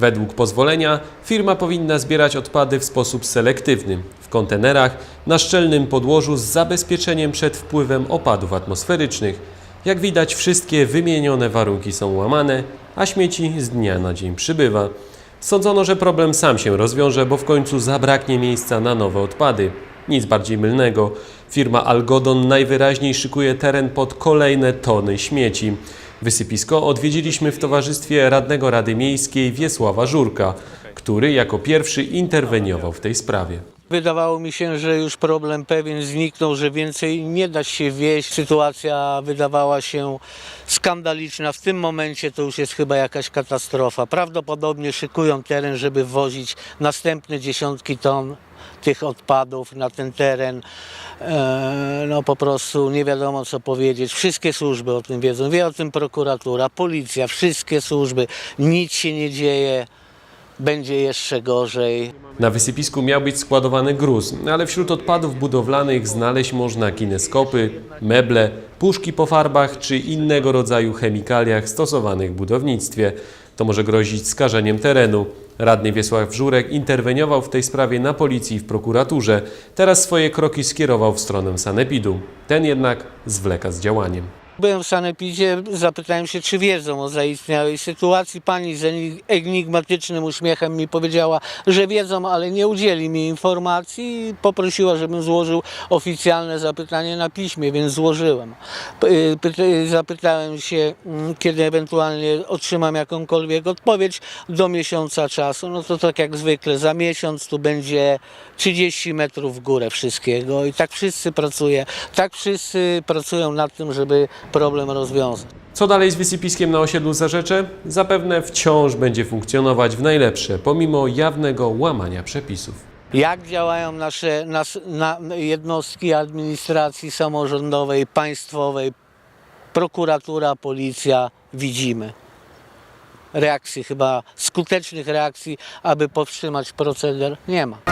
Według pozwolenia firma powinna zbierać odpady w sposób selektywny, w kontenerach na szczelnym podłożu z zabezpieczeniem przed wpływem opadów atmosferycznych. Jak widać, wszystkie wymienione warunki są łamane, a śmieci z dnia na dzień przybywa. Sądzono, że problem sam się rozwiąże, bo w końcu zabraknie miejsca na nowe odpady. Nic bardziej mylnego. Firma Algodon najwyraźniej szykuje teren pod kolejne tony śmieci. Wysypisko odwiedziliśmy w towarzystwie radnego Rady Miejskiej Wiesława Żurka, który jako pierwszy interweniował w tej sprawie. Wydawało mi się, że już problem pewien zniknął, że więcej nie da się wieść. Sytuacja wydawała się skandaliczna. W tym momencie to już jest chyba jakaś katastrofa. Prawdopodobnie szykują teren, żeby wozić następne dziesiątki ton tych odpadów na ten teren. Eee, No po prostu nie wiadomo co powiedzieć. Wszystkie służby o tym wiedzą. Wie o tym prokuratura, policja, wszystkie służby. Nic się nie dzieje. Będzie jeszcze gorzej. Na wysypisku miał być składowany gruz, ale wśród odpadów budowlanych znaleźć można kineskopy, meble, puszki po farbach czy innego rodzaju chemikaliach stosowanych w budownictwie. To może grozić skażeniem terenu. Radny Wiesław Żurek interweniował w tej sprawie na policji i w prokuraturze. Teraz swoje kroki skierował w stronę sanepidu. Ten jednak zwleka z działaniem. Byłem w Sanepidzie, zapytałem się, czy wiedzą o zaistniałej sytuacji. Pani z enig- enigmatycznym uśmiechem mi powiedziała, że wiedzą, ale nie udzieli mi informacji i poprosiła, żebym złożył oficjalne zapytanie na piśmie, więc złożyłem. Y, pyta- Zapytałem się, mm, kiedy ewentualnie otrzymam jakąkolwiek odpowiedź do miesiąca czasu. No to tak jak zwykle, za miesiąc tu będzie 30 metrów w górę wszystkiego i tak wszyscy pracuje, tak wszyscy pracują nad tym, żeby problem rozwiązać. Co dalej z wysypiskiem na osiedlu Zarzecze? Zapewne wciąż będzie funkcjonować w najlepsze, pomimo jawnego łamania przepisów. Jak działają nasze nas, na, jednostki administracji samorządowej, państwowej, prokuratura, policja, widzimy. Reakcji chyba, skutecznych reakcji, aby powstrzymać proceder nie ma.